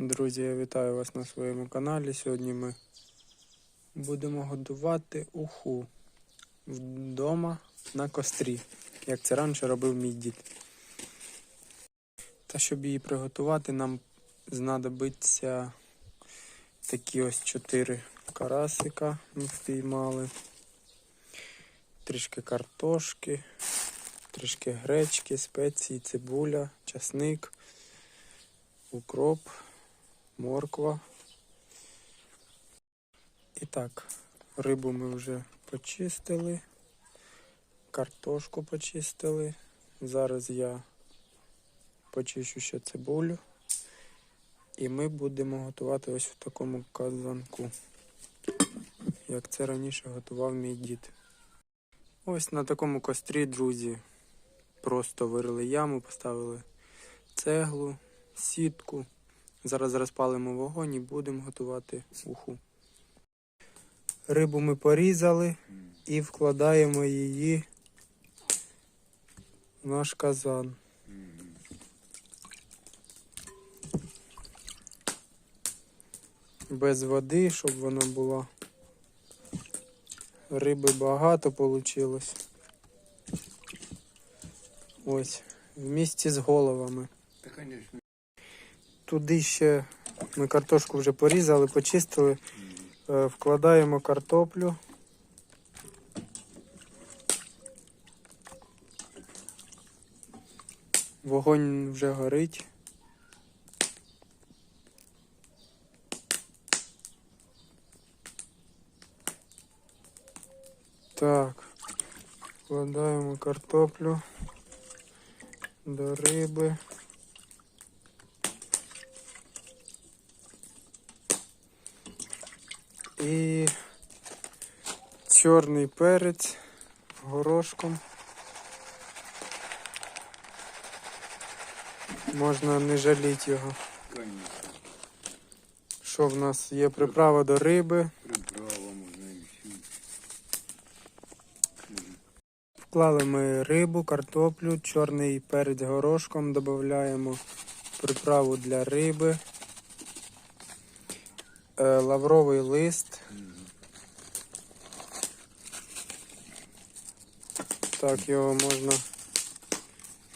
Друзі, я вітаю вас на своєму каналі. Сьогодні ми будемо готувати уху вдома на кострі, як це раніше робив мій дід. Та щоб її приготувати, нам знадобиться такі ось чотири карасика ми впіймали, трішки картошки, трішки гречки, спеції, цибуля, часник, укроп морква. І так, рибу ми вже почистили, картошку почистили. Зараз я почищу ще цибулю. І ми будемо готувати ось в такому казанку, як це раніше готував мій дід. Ось на такому кострі, друзі, просто вирили яму, поставили цеглу, сітку. Зараз розпалимо вогонь і будемо готувати уху. Рибу ми порізали і вкладаємо її в наш казан. Без води, щоб воно було. Риби багато вийшло. Ось, в місті з головами. Туди ще ми картошку вже порізали, почистили. Е, Вкладаємо картоплю. Вогонь вже горить. Так, вкладаємо картоплю до риби. І чорний перець горошком. Можна не жаліти його. Що в нас є приправа до риби. Приправа можна і всю. Вклали ми рибу, картоплю, чорний перець горошком, додаємо приправу для риби, лавровий лист. Так, його можна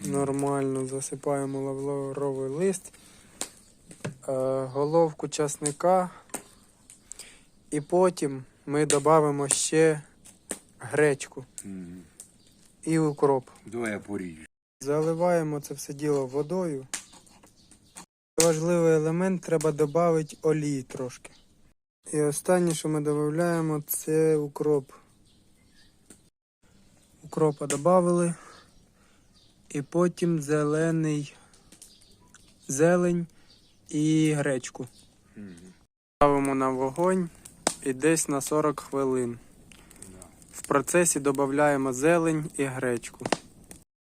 нормально засипаємо лавровий лист, е, головку часника. І потім ми додамо ще гречку і укроп. Давай я поріжу. Заливаємо це все діло водою. Важливий елемент треба додати олії трошки. І останнє, що ми додаємо, це укроп. Укропа додали. І потім зелений зелень і гречку. Ставимо на вогонь і десь на 40 хвилин. В процесі додаємо зелень і гречку.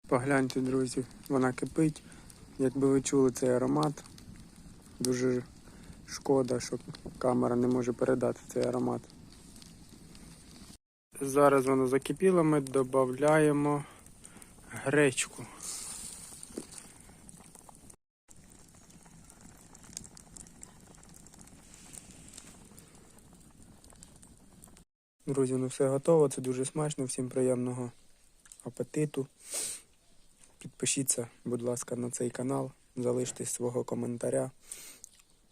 Погляньте, друзі, вона кипить. Якби ви чули цей аромат, дуже шкода, що камера не може передати цей аромат. Зараз воно закипіло, ми додаємо гречку. Друзі, ну все готово, це дуже смачно, всім приємного апетиту. Підпишіться, будь ласка, на цей канал, залиште свого коментаря,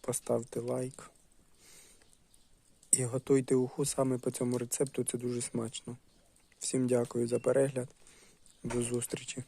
поставте лайк. І готуйте уху саме по цьому рецепту, це дуже смачно. Всім дякую за перегляд. До зустрічі!